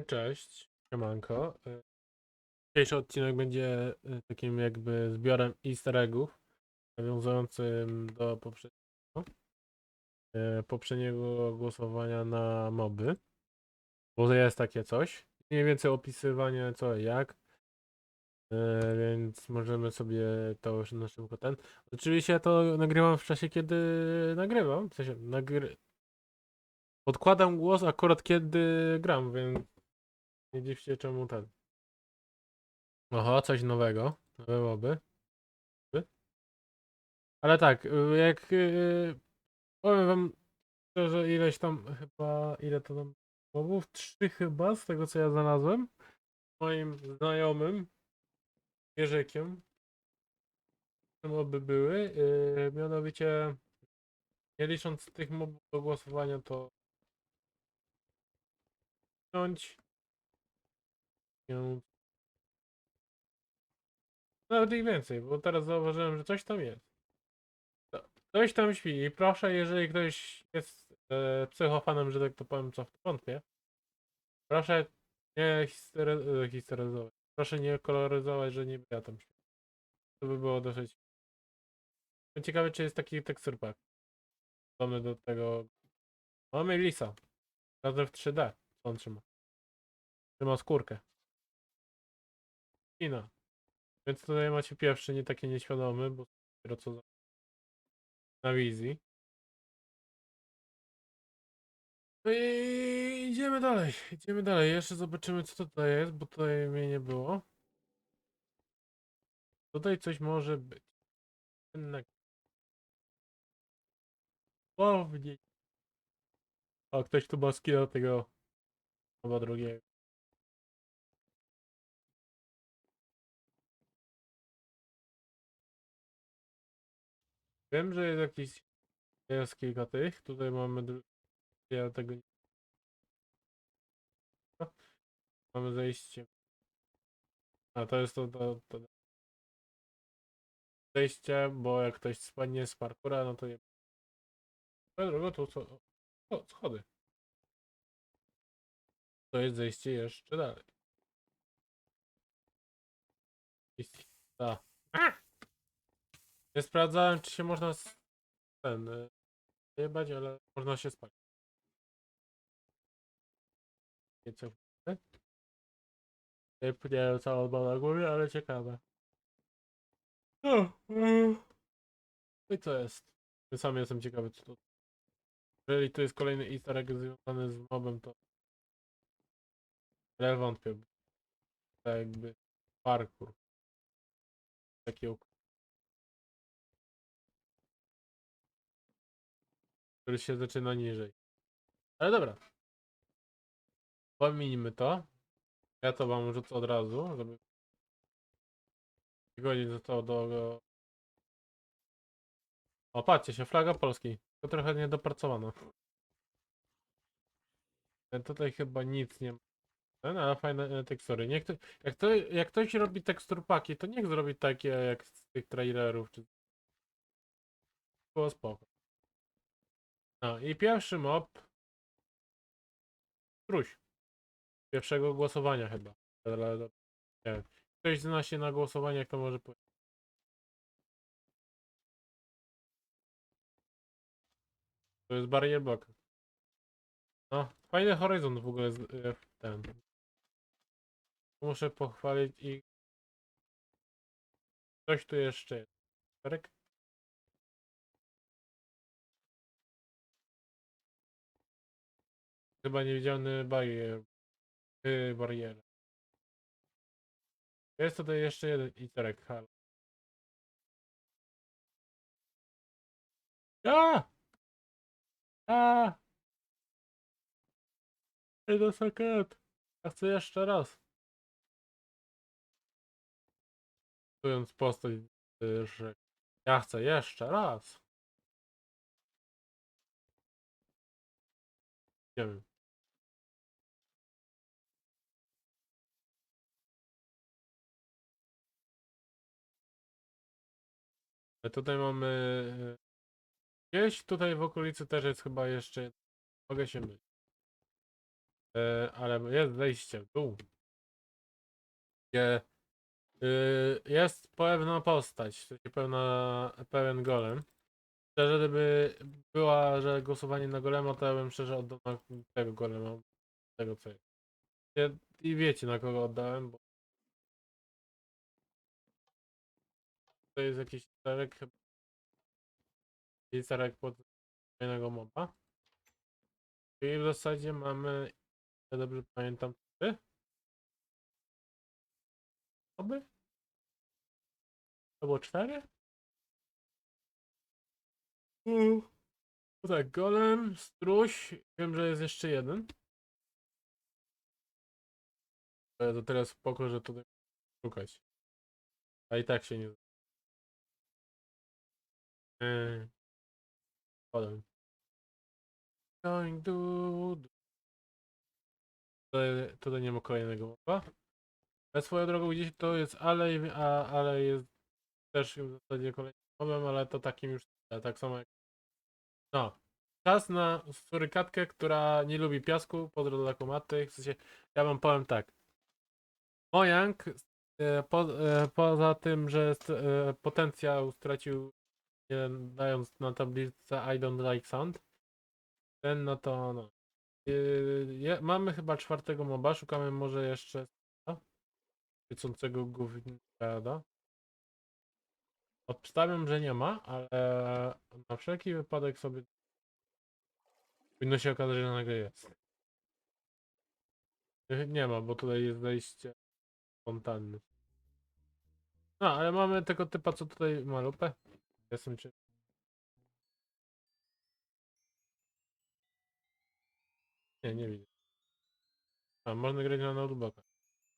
Cześć, siemanko. Y, Dzisiejszy odcinek będzie y, takim jakby zbiorem easter eggów nawiązującym do poprzedniego, y, poprzedniego głosowania na moby. Bo jest takie coś. Mniej więcej opisywanie co i jak. Więc możemy sobie to już na szybko ten. Oczywiście to nagrywam w czasie, kiedy nagrywam. W sensie nagry... Podkładam głos akurat kiedy gram, więc nie dziwcie czemu ten. Oho, coś nowego. Nowe moby. By. Ale tak, y, jak yy, powiem wam szczerze, ileś tam chyba, ile to tam mobów? Trzy chyba, z tego co ja znalazłem. Moim znajomym, Jerzykiem. Te moby były. Yy, mianowicie, nie licząc tych mobów do głosowania, to pięć, Nawet ich więcej, bo teraz zauważyłem, że coś tam jest. To- Coś tam śpi i proszę, jeżeli ktoś jest e, psychofanem, że tak to powiem, co w to wątpię, proszę nie histery- e, histeryzować. Proszę nie koloryzować, że niby ja tam śpię. To by było dosyć... Ciekawe, czy jest taki tekstur pack. Podobny do tego... Mamy lisa. Razem w 3D. Co on trzyma? Trzyma skórkę. Więc tutaj macie pierwszy, nie taki nieświadomy, bo dopiero co na wizji. No i idziemy dalej, idziemy dalej. Jeszcze zobaczymy co tutaj jest, bo tutaj mnie nie było. Tutaj coś może być. Jednak. Słownie. O, ktoś tu ma skilla tego chyba drugiego. Wiem, że jest jakiś jest kilka tych. Tutaj mamy ja tego nie mamy zejście. A to jest to, to, to zejście, bo jak ktoś spadnie z parkura, no to je. Swoją drogą to co? O, schody. To jest zejście jeszcze dalej. Jest- Ta. Nie sprawdzałem, czy się można s- ten y, jebać, ale można się spać. Nieco nie pnie całą na głowie, ale ciekawe. No, mm. No i co jest? Ja sam jestem ciekawy, co to. Jeżeli tu jest kolejny easter egg związany z mobem, to ale wątpię. To jakby parkour. Taki uk- który się zaczyna niżej. Ale dobra. Pominijmy to. Ja to wam rzucę od razu, żeby godzin zostało do... O, patrzcie się, flaga Polski. To trochę niedopracowana. E, Tutaj chyba nic nie ma. Ten, ale fajne e, tekstury. Niech to, jak, to, jak ktoś robi teksturpaki, to niech zrobi takie jak z tych trailerów. Czy... Było spoko. No i pierwszy mob. Struś. Pierwszego głosowania chyba. Ktoś zna się na głosowaniach, to może powiedzieć. To jest barrier block. No, fajny horyzont w ogóle w ten. Muszę pochwalić i coś tu jeszcze jest. Chyba niewidzialny barier. Yy, barier. Jest tutaj jeszcze jeden iterek, halo. A! A! Jeden sekret. Ja chcę jeszcze raz. Czując postać, y, że ja chcę jeszcze raz. Nie wiem. Tutaj mamy... y, Gdzieś tutaj w okolicy też jest chyba jeszcze... Mogę się mylić. E, ale jest zejście w dół. Gdzie y, jest pewna postać, pewna, pewien golem. Szczerze, gdyby była, że głosowanie na golema, to ja bym szczerze oddał tego golema. Tego co jest. I wiecie na kogo oddałem, bo jest jakiś starek chyba. I starek pod fajnego moba. I w zasadzie mamy, ja dobrze pamiętam, trzy moby? To było cztery? No tak, golem, struś, wiem, że jest jeszcze jeden. Ale to teraz spoko, że tutaj szukać. A i tak się nie... Podam. Going do... Tutaj, tutaj nie ma kolejnego mowa. Ale swoją drogą gdzieś to jest alej, a alej jest też w zasadzie kolejnym mobem, ale to takim już tak samo jak... No. Czas na surykatkę, która nie lubi piasku, pozdro dla kumaty. W sensie, ja wam powiem tak. Mojang, e, po, e, poza tym, że e, potencjał stracił, dając na tablicę I don't like sound, ten no to no. Yy, mamy chyba czwartego moba, szukamy może jeszcze świecącego gówniada. Obstawiam, że nie ma, ale na wszelki wypadek sobie powinno się okazać, że nagle jest. Yy, Nie ma, bo tutaj jest zejście fontanny. No, ale mamy tego typa, co tutaj ma lupę. Jestem czy... Nie, nie widzę. A, można grać na notebooka.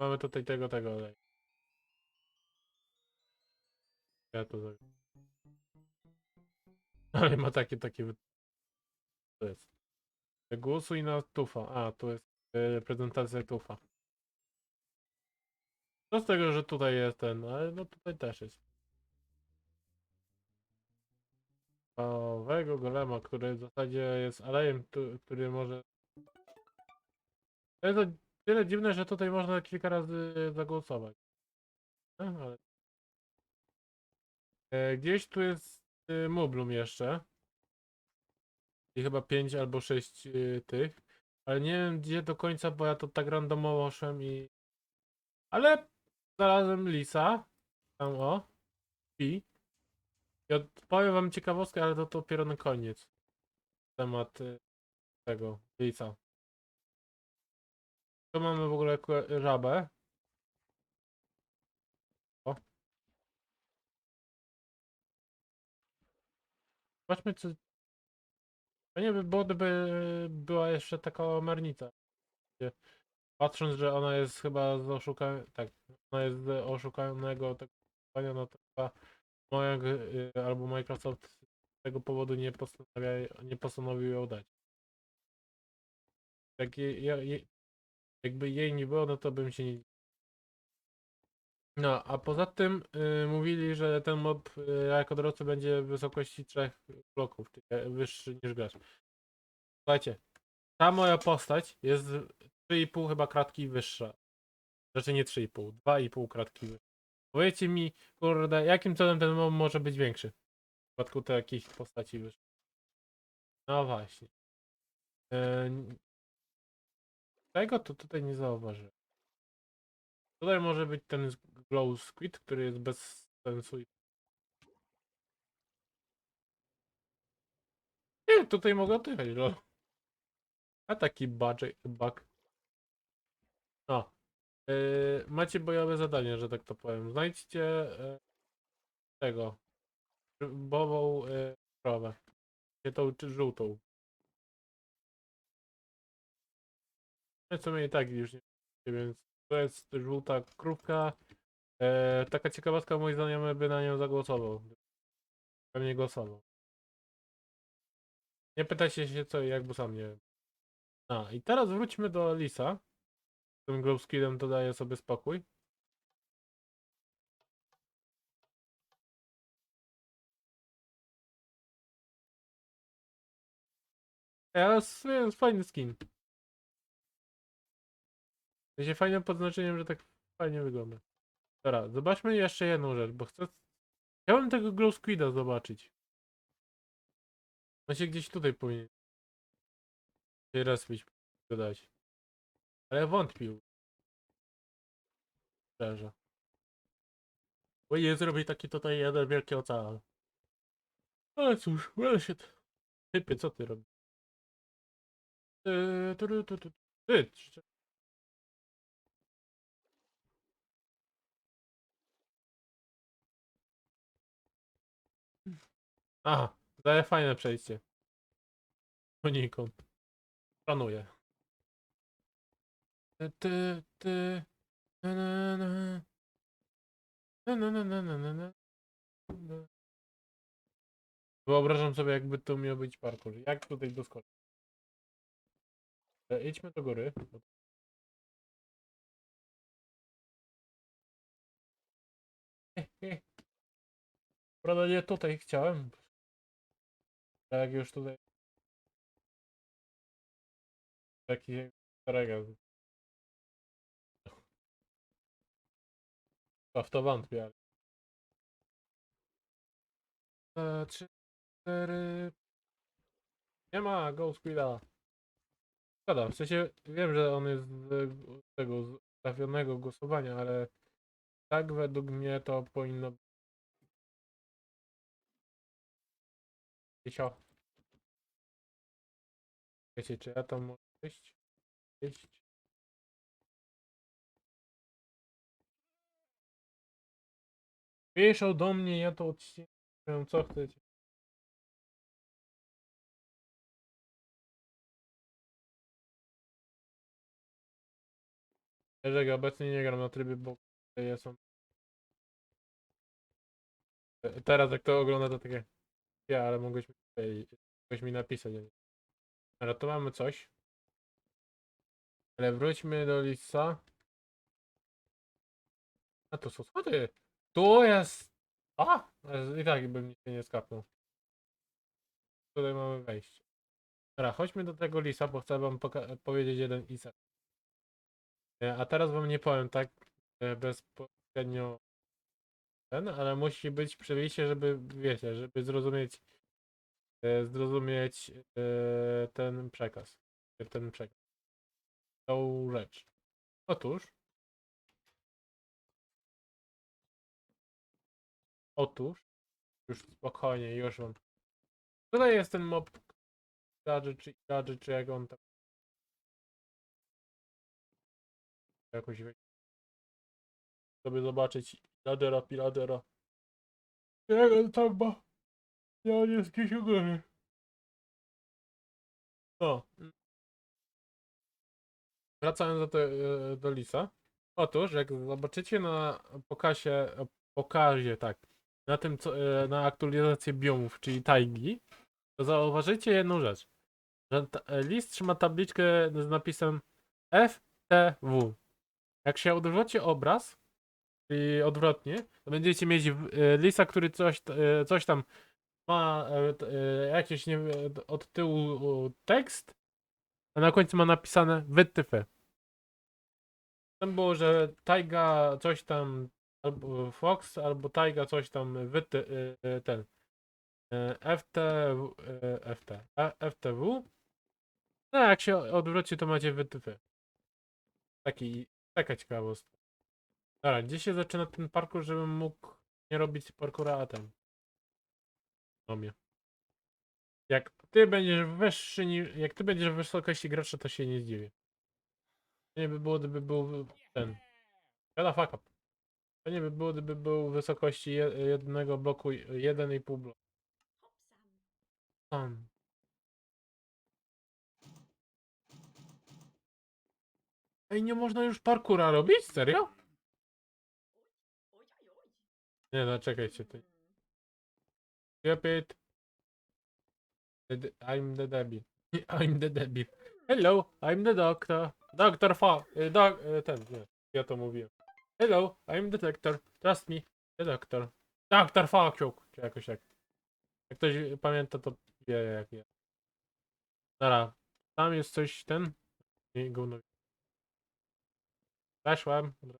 Mamy tutaj tego, tego, ale... Ja to zrobię. Ale ma takie, takie... To jest. Głosuj na tufa. A, tu jest e, prezentacja tufa. Co z tego, że tutaj jest ten, ale no tutaj też jest. Owego golema, który w zasadzie jest alejem, który może... To jest o tyle dziwne, że tutaj można kilka razy zagłosować. No, ale... E, Gdzieś tu jest y, Mublum jeszcze. I chyba 5 albo 6 tych. Ale nie wiem gdzie do końca, bo ja to tak randomowo szłem i... Ale znalazłem Lisa. Tam o. Pi. I odpowiem wam ciekawostkę, ale to dopiero na koniec. Temat y, tego Lisa. Tu mamy w ogóle żabę. O. Zobaczmy co... Fajnie by było, gdyby była jeszcze taka. Gdzie- Patrząc, że ona jest chyba z oszukanego... Tak, ona jest z oszukanego tego no to chyba Mojang y, albo Microsoft z tego powodu nie, postanawia, nie postanowił ją dać. Jak je, je, jakby jej nie było, no to bym się nie... No, a poza tym y, mówili, że ten mob y, jako dorosły będzie w wysokości trzech bloków, czyli e, wyższy niż gracz. Słuchajcie, ta moja postać jest 3,5 chyba kratki wyższa. Znaczy nie 3,5, 2,5 kratki wyższa. Powiedzcie mi, kurde, jakim cudem ten mob może być większy? W przypadku takich postaci wyższych. No właśnie. E, tego to tutaj nie zauważyłem. Tutaj może być ten glow squid, który jest bez sensu. Nie, tutaj mogę oddychać, lol. A taki bug. No. Yy, macie bojowe zadanie, że tak to powiem. Znajdźcie yy, tego. Bową yy, krowę. Nie tą czy żółtą. No co mnie tak już nie więc to jest żółta krówka. E, taka ciekawostka, mój znajomy by na nią zagłosował. Pewnie głosował. Nie pytajcie się co i jak, bo sam nie. A, i teraz wróćmy do Lisa. Tym glow skillem to daje sobie spokój. Sumie jest fajny skin. Będzie fajnym podznaczeniem, że tak fajnie wygląda. Dobra, zobaczmy jeszcze jedną rzecz, bo chcę... Chciałbym tego Glow Squida zobaczyć. On się gdzieś tutaj powinien... Raz być dodać. Ale wątpił. Szczerze. Bo nie zrobi taki tutaj jeden wielki ocean. Ale cóż, ale się... Typy, co ty robisz? Ty, ty, ty, ty, ty, ty, czy- Aha, daje fajne przejście. Unikąd. Planuję. Ty, ty. Na, na, na. Na, na, na, na, na, na, na. Wyobrażam sobie, jakby to miał być parkour. Jak tutaj doskoczyć? E, Idźmy do góry. Prawda nie tutaj chciałem. Jak już tutaj. Taki starego. A w to wątpię, ale. E, trzy, cztery. Nie ma Go Squida. Szkoda, w sensie wiem, że on jest z tego ustawionego głosowania, ale tak według mnie to powinno być. Wiecie, czy ja to mogę iść? Iść. Piszą do mnie, ja to odcinam, co chcecie. Jeżeli obecnie nie gram na trybie, bo ja są. E, Teraz jak to ogląda to takie. Ja, ale mogłeś mi, mogłeś mi napisać. Ale to mamy coś. Ale wróćmy do lisa. A to są schody. Tu jest. A! Ale I tak bym nic nie skapnął. Tutaj mamy wejście. Dobra, chodźmy do tego lisa, bo chcę wam powiedzieć jeden isek. E, A teraz wam nie powiem tak e, bezpośrednio ten, ale musi być przejście, żeby wiecie, żeby zrozumieć e, zrozumieć e, ten przekaz. Ten przekaz. Tą rzecz. Otóż Otóż już spokojnie, już wam. Tutaj jest ten mob gadżet czy gadżet, czy jak on tam jakoś wie- sobie zobaczyć Piladera, Piladera. Jak on tam ma? Ja on jest gdzieś u góry. O. Wracając do, te, e, do Lisa. Otóż, jak zobaczycie na pokazie, pokazie, tak, na tym, co, e, na aktualizację biomów, czyli tajgi, to zauważycie jedną rzecz. Że e, list trzyma tabliczkę z napisem FTW. Jak się odwróci obraz, czyli odwrotnie, to będziecie mieć e, lisa, który coś, coś tam ma jakieś nie, od tyłu tekst, a na końcu ma napisane wytyfy. Tam było, że Taiga coś tam, albo Fox, albo Taiga coś tam wyty, y, y, ten y, FT, FT, FTW. No jak się odwróci, to macie wytyfy. Taki, taka ciekawostka. Dobra, gdzie się zaczyna ten parkour, żebym mógł nie robić parkoura, a ten. No mnie. Jak ty będziesz wyższy niż, jak ty będziesz w wysokości gracza, to się nie zdziwię. Nie by było, gdyby był ten. Shut the fuck up. To nie by było, gdyby był w wysokości je, jednego bloku, jeden i pół bloku. Ej, nie można już parkura robić? Serio? Nie, no czekajcie. Ty. Stupid. D- I'm the Debbie. I'm the Debbie. Hello, I'm the doctor. Doctor Fa. y, Doc, y, ten, nie. Ja to mówiłem. Hello, I'm the doctor. Trust me. The doctor. Doctor Fakiuk. Czy jakoś tak. Jak ktoś pamięta, to wie jak jest. Dobra. Tam jest coś ten. Nie, gówno. Weszłem. Nie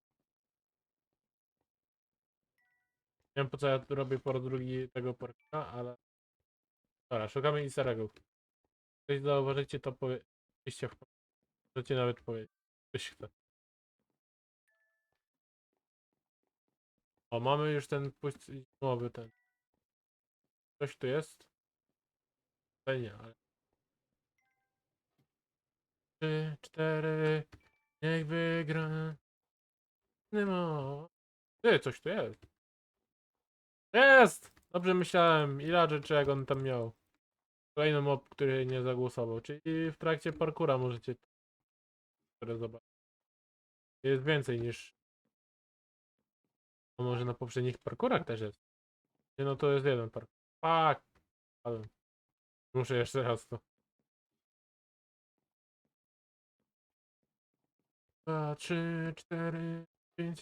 wiem po co ja tu robię po drugi tego parkura, ale... Dobra, szukamy easter eggów. Jeśli zauważycie, to powiedzcie w Możecie nawet powiedzieć. Ktoś chce. O, mamy już ten nowy ten. Coś tu jest? Tutaj nie, ale... Trzy, cztery, niech wygra. Nie ma. Ty, coś tu jest. Jest! Dobrze myślałem. Ile rzeczy jak on tam miał. Kolejny mob, który nie zagłosował. Czyli w trakcie parkura możecie które zobaczyć. Jest więcej niż. Może na poprzednich parkurach też jest. Nie no to jest jeden park. Fuck! Ale muszę jeszcze raz to. Dwa, trzy, cztery, pięć.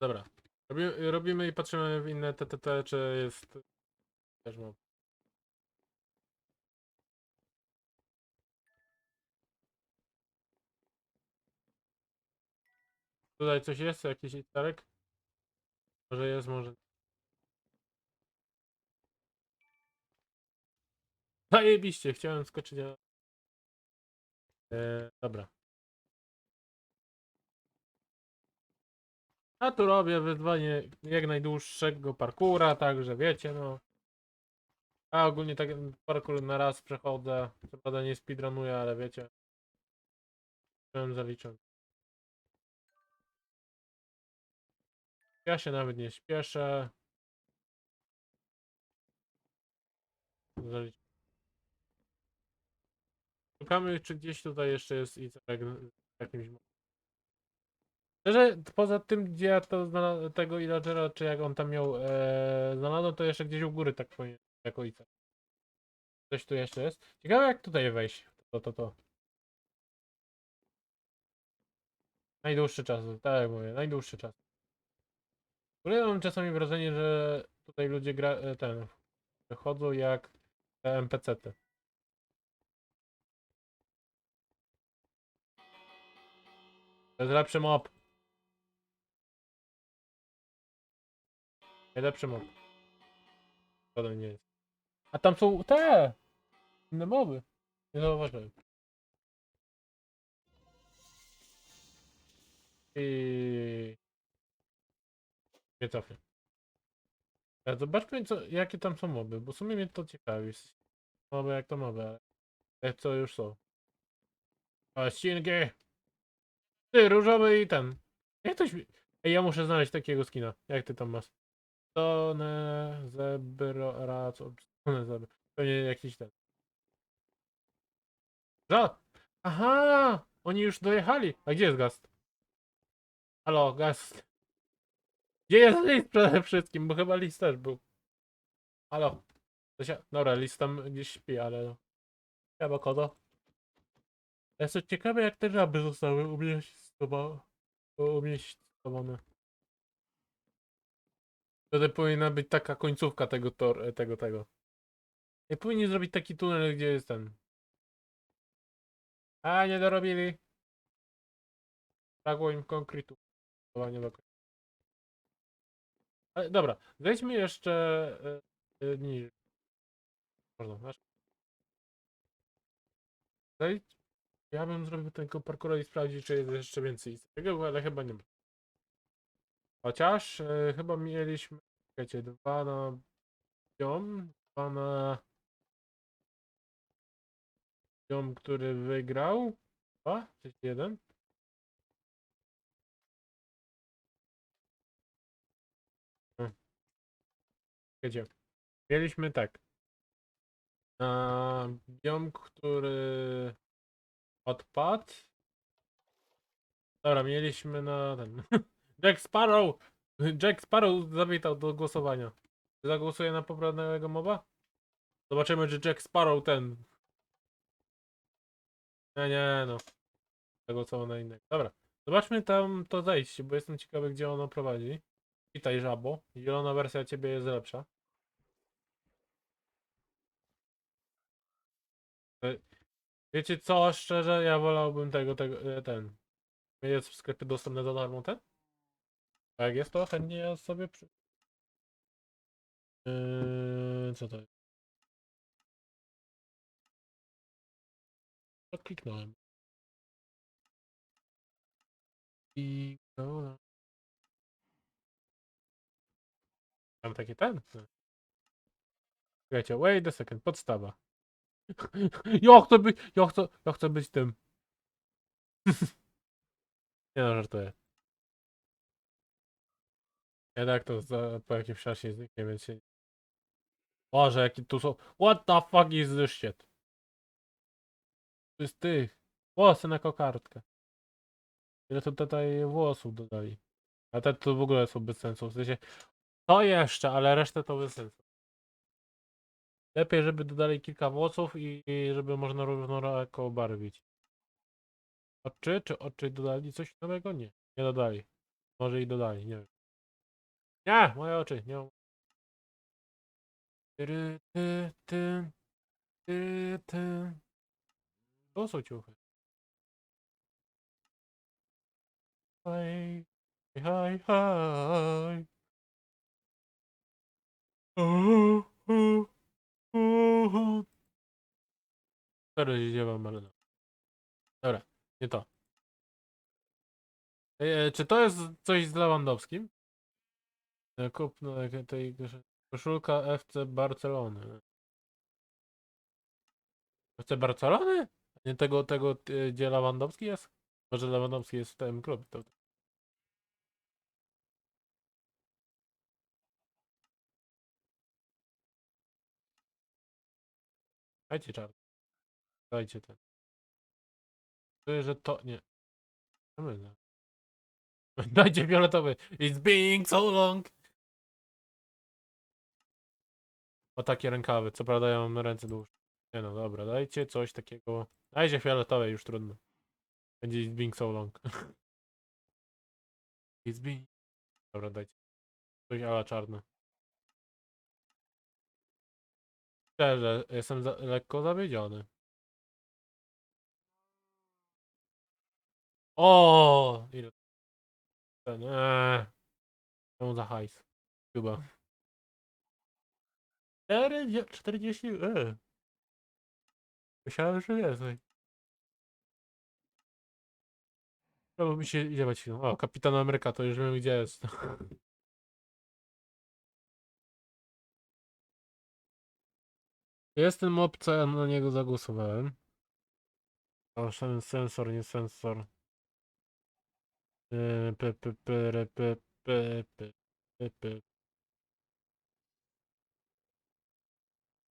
Dobra. Robi, robimy i patrzymy w inne TTT, czy jest też mob. Tutaj coś jest? Jakiś itarek? Może jest, może. Zajebiście, chciałem skoczyć, ale... Eee, dobra. A tu robię wyzwanie jak najdłuższego parkura, także wiecie, no. A ogólnie tak parkour na raz przechodzę. Co prawda nie speedrunuję, ale wiecie. Byłem zaliczony. Ja się nawet nie śpieszę. Szukamy, czy gdzieś tutaj jeszcze jest i tak jakimś. Szczerze, poza tym, gdzie ja to znalazłem, tego Illagera, czy jak on tam miał e, znalazłem, to jeszcze gdzieś u góry tak powinien, jako i Coś tu jeszcze jest. Ciekawe jak tutaj wejść. To, to, to. Najdłuższy czas, tak jak mówię, najdłuższy czas. Ogóle mam czasami wrażenie, że tutaj ludzie gra, e, ten, chodzą jak te NPC-ty. To jest lepszy mob. Najlepszy mob. To nie jest. A tam są te inne moby. Nie zauważyłem. I cofnę. Ale Zobaczmy, co, jakie tam są moby, bo w sumie mnie to ciekawi. Moby jak to moby, ale co już są. O, ścinki! Ty, różowy i ten. Jak to. Ej, ja muszę znaleźć takiego skina. Jak ty tam masz? Stone zebra, co? Stone zebra. Pewnie jakiś ten. Ża! Aha! Oni już dojechali. A gdzie jest Gast? Halo, Gast. Gdzie jest list przede wszystkim? Bo chyba list też był. Halo. Zosia- Dobra, list tam gdzieś śpi, ale... Chyba kodo. Jestem ciekawy jak te żaby zostały umieścistowane. Wtedy powinna być taka końcówka tego tor, tego, tego. Nie powinni zrobić taki tunel, gdzie jest ten. A, nie dorobili. Brakło im konkretu. Budowania do końca. Ale dobra, zejdźmy jeszcze e, e, niżej. Można, masz. Zejdź. Ja bym zrobił tego parkoura i sprawdzić, czy jest jeszcze więcej tego, ale chyba nie ma. Chociaż e, chyba mieliśmy, czekajcie, dwa na biom, dwa na biom, który wygrał. Dwa? Czy jeden? Czekajcie. Mieliśmy tak. Na biom, który odpadł. Dobra, mieliśmy na ten. Jack Sparrow! Jack Sparrow zawitał do głosowania. Zagłosuję na poprawnego moba? Zobaczymy, czy Jack Sparrow ten. Nie, nie, no. Zagłosował na innego. Dobra. Zobaczmy tam to zejście, bo jestem ciekawy, gdzie ono prowadzi. Witaj, żabo. Zielona wersja ciebie jest lepsza. E, Wiecie co, szczerze, ja wolałbym tego, tego, e, ten. Jest w sklepie dostępny za darmo ten? A jak jest, to chętnie ja sobie przy... Yy, co to jest? Kliknąłem. I... No, Mam takie ten? Słuchajcie, wait a second, podstawa. Ja chcę być, ja chcę, ja chcę być tym. Nie no, żartuję. Jednak to za, po jakimś czasie zniknie, więc się... Boże, jakie tu są... What the fuck is this shit? To jest tych. Włosy na kokardkę. Ile tu tutaj włosów dodali. A te to w ogóle są bez sensu. W sensie, to jeszcze, ale resztę to sensu. Lepiej, żeby dodali kilka włosów i, i żeby można różnorako barwić. Oczy? Czy oczy dodali coś nowego? Nie. Nie dodali. Może i dodali, nie wiem. Nie! Moje oczy, nie mam. Ty, ty, ty, ty. To są ciuchy. Hej, hej, hej. Dziewam, ale no. Dobra, nie to. E, czy to jest coś z Lewandowskim? E, Kup no, tej koszulka FC Barcelony. FC Barcelony? Nie tego, tego, e, gdzie Lewandowski jest? Może Lewandowski jest w tym klubie. To... Dajcie czarny. Dajcie ten. Czuję, że to... Nie. Dajcie fioletowy. It's being so long. O takie rękawy. Co prawda ja mam ręce dłuższe. Nie no, dobra. Dajcie coś takiego. Dajcie fioletowe, już trudno. Będzie it's being so long. it's being... Dobra, dajcie. Coś ala czarne. Szczerze, jestem za lekko zawiedziony. O, ile ten, eee. Czemu za hajs? Chyba. 4, 40, eee. Myślałem, że więcej. Trzeba mi się chwilę. O, Kapitan Ameryka, to już wiem gdzie jest. Jest ten mob, co ja na niego zagłosowałem. O, ten sensor, nie sensor. Eee, P.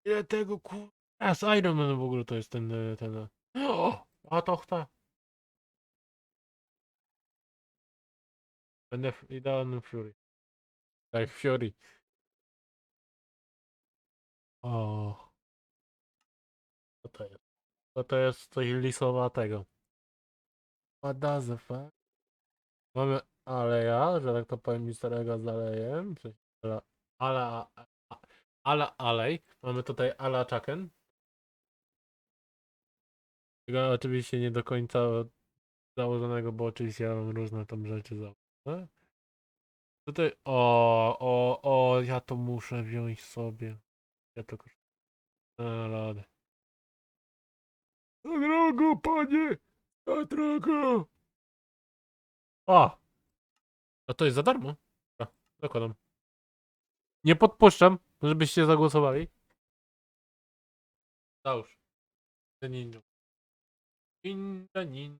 Ile tego ku... A, z Iron Man w ogóle to jest ten, e, ten... e. O, a to chta. Będę idealnym Fury. Tak, Fury. O. To jest? Co to jest coś lisowatego? What does the fuck? Mamy Aleja, że tak to powiem misterego z Alejem. Ala, ala, ala Alej. Mamy tutaj Ala Chaken. Tego oczywiście nie do końca założonego, bo oczywiście ja mam różne tam rzeczy założone. Tutaj, o, o, o, ja to muszę wziąć sobie. Ja to kosztuję. Za drogo, panie! Za drogo! O! A to jest za darmo? Dobra, zakładam. Nie podpuszczam, żebyście zagłosowali. Załóż. Ninja. Ninja, ninja.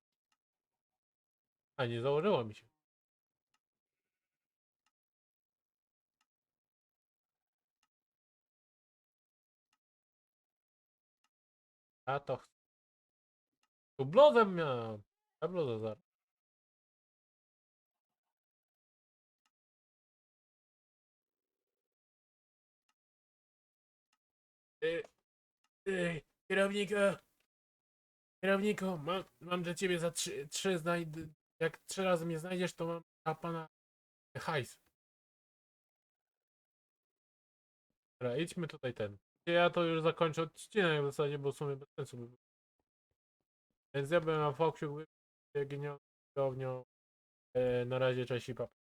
A, nie założyło mi się. A to chcę. Tu bluzę miałem. A bluzę zaraz. Ty, ty, kierowniku. Kierowniku, mam, mam dla ciebie za trzy, trzy znajd... Jak trzy razy mnie znajdziesz, to mam dla pana hajs. Dobra, idźmy tutaj ten. Ja to już zakończę odcinek w zasadzie, bo w sumie bez sensu by było. Więc ja byłem na Foxiu, genialną. Na razie, cześć i papa.